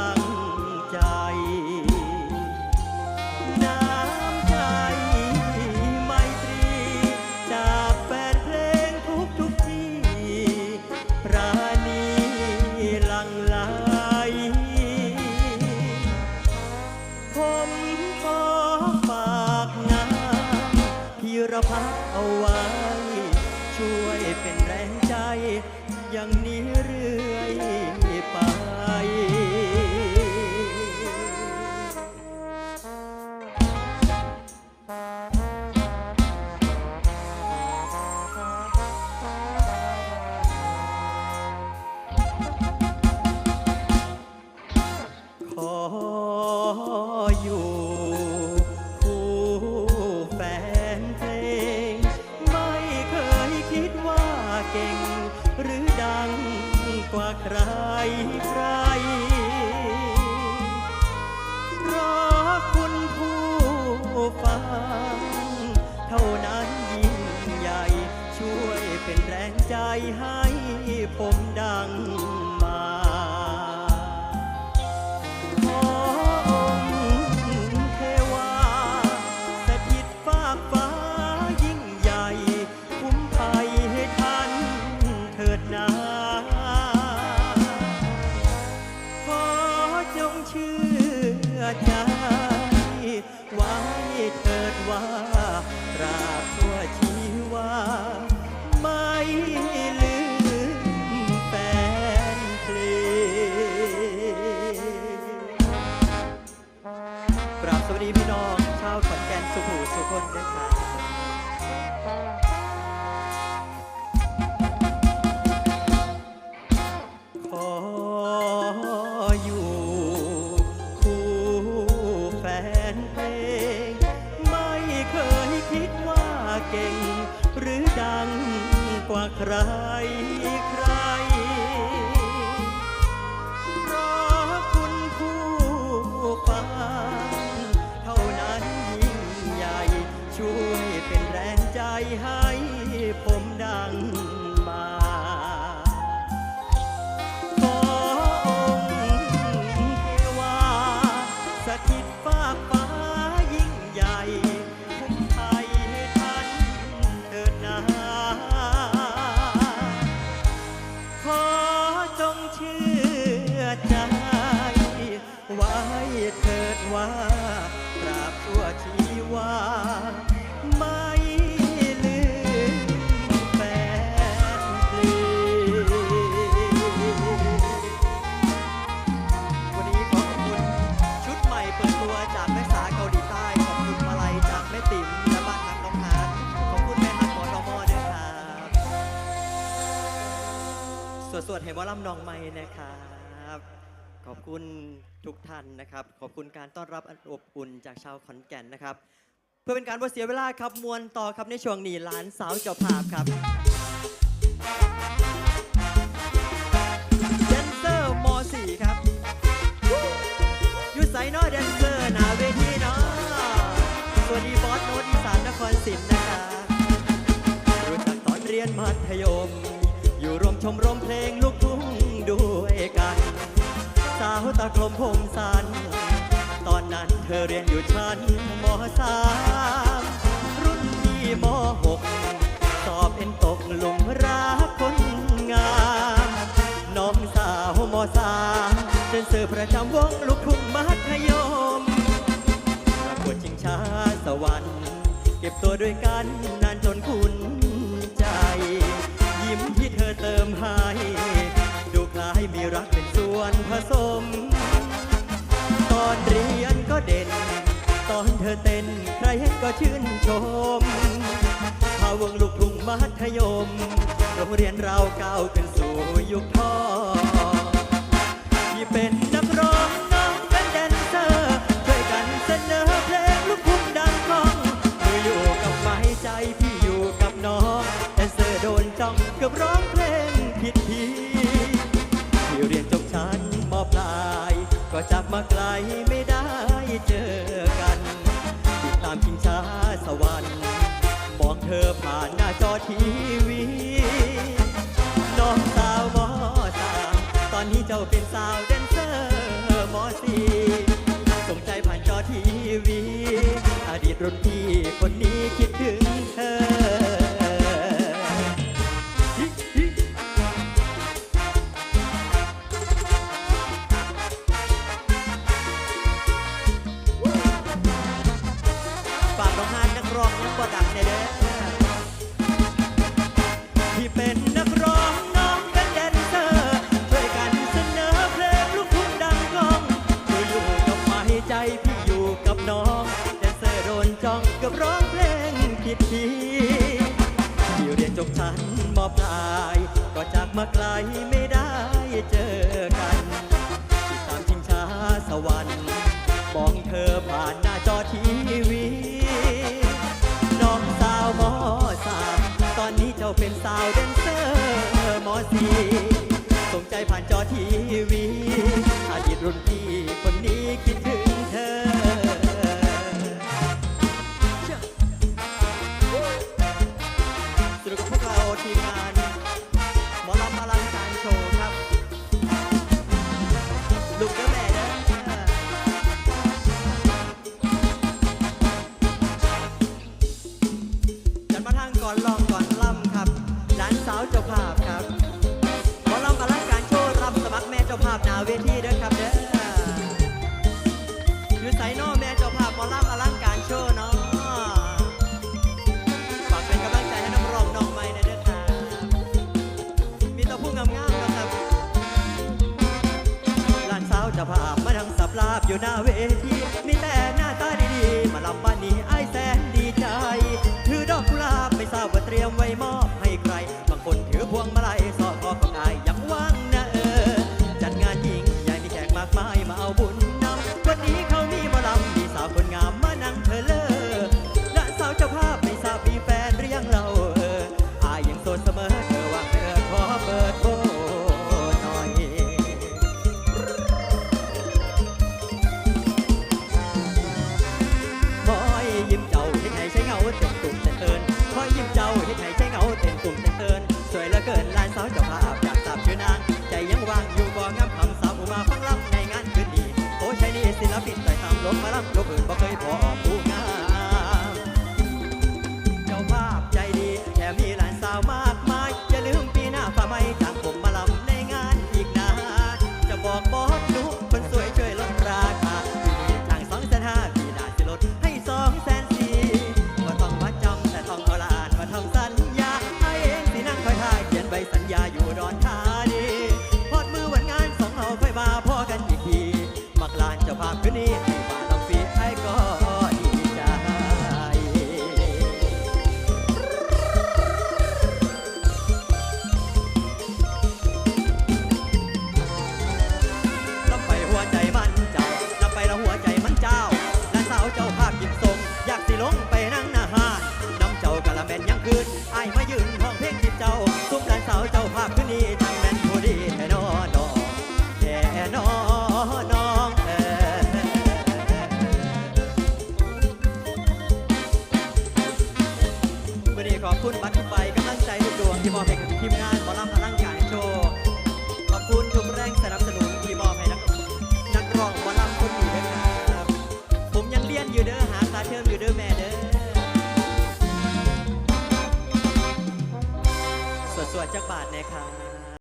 านพิรพัฒเอาไว้ ก่ง หรือดังกว่าใครใครเพราะคุณผู้ฟัง เท่านั้นยิ่งใหญ่ ช่วยเป็นแรงใจให้ผมดัง ไว้เถิดว่าตราบทั่วชีวา กว่าใคร เถิดว่าตราบชั่วชีวาไม่ลืมแฟนเพลงวันนี้ขอบคุณชุดใหม่เปิดตัวจากแม่สาเกาหลีใต้ ขอบคุณมาลัยจากแม่ติ๋มและบ้านนักน้องฮาร์ดขอบคุณแม่ฮักหมอทอมอด้วยครับสวดสวดๆให้หมอลำนองใหม่นะครับ ขอบคุณทุกท่านนะครับ ขอบคุณการต้อนรับอันอบอุ่นจากชาวขอนแก่นนะครับ เพื่อเป็นการว่เสียเวลาครับมวลต่อครับในช่วงนี้หลานสาวเจ้าภาพครับแดนเซอร์ม .4 ครับยูไซนอแดนเซอร์หนาเวทีเนาะสวัสดีบอสโนตอีสานนครศรีนะครับรู้จักตอนเรียนมัธยม อยู่รวมชมรม กลมผมสัน ตอนนั้นเธอเรียนอยู่ชั้นมสามรุ่นพี่มหกสอบเอ็นตกหลุมรักคนงาม น้องสาวมสามเป็นเสือประจำวงลูกทุ่งมัธยมประกวดชิงช้าสวรรค์ เก็บตัวด้วยกันนานจนคุ้นใจ ยิ้มที่เธอเติมให้ายมีรักเป็นส่วนผสม ตอนเรียนก็เด่น ตอนเธอเต้นใครเห็นก็ชื่นชมพาวงลูกทุ่งมัธยม โรงเรียนเราก้าวขึ้นสู่ยุคทอที่เป็นนักร้องน้องเป็นแดนเซอร์ช่วยกันเสนอเพลงลูกทุ่งดังกล้องมืออยู่กับไม้ใจพี่อยู่กับน้องแดนเซอร์โดนจ้องกับร้องเพลง จากมาไกลไม่ได้เจอกันติดตามชิงช้าสวรรค์มองเธอผ่านหน้าจอทีวีน้องสาวมอสามตอนนี้เจ้าเป็นสาวแดนเซอร์มอสีสงใจผ่านจอทีวี อดีตรุ่นพี่คนนี้คิดถึงเธอ นมปลาย ก็จากมาไกลไม่ได้เจอกัน ติดตามชิงช้าสวรรค์มองเธอผ่านหน้าจอทีวี น้องสาวมอสามตอนนี้เจ้าเป็นสาวแดนเซอร์มอสีสนใจผ่านจอทีวี พหนาเวทีด้วครับเด้อคือไซโนแม่เจ้าภาพมอลล่ำอลังการโชว์เนาะฝากเป็นกำลังใจให้น้องรองน้องใหม่นะเด้อค่ะมีตะพุ่งงามๆนะครับหลานสาวเจ้าภาพมาดังสับลาบอยู่หน้าเวทีมีแต่หน้าตาดีๆ มาลำบ้านนี้ไอ้แสนดีใจ ถือดอกกุหลาบไม่ทราบว่าเตรียมไว้มอบให้ใคร บางคนถือพวงมาลัยสอดคอกับ I've บัตรไฟกำลังใจทุกดวงที่มอบให้กับทีมงาน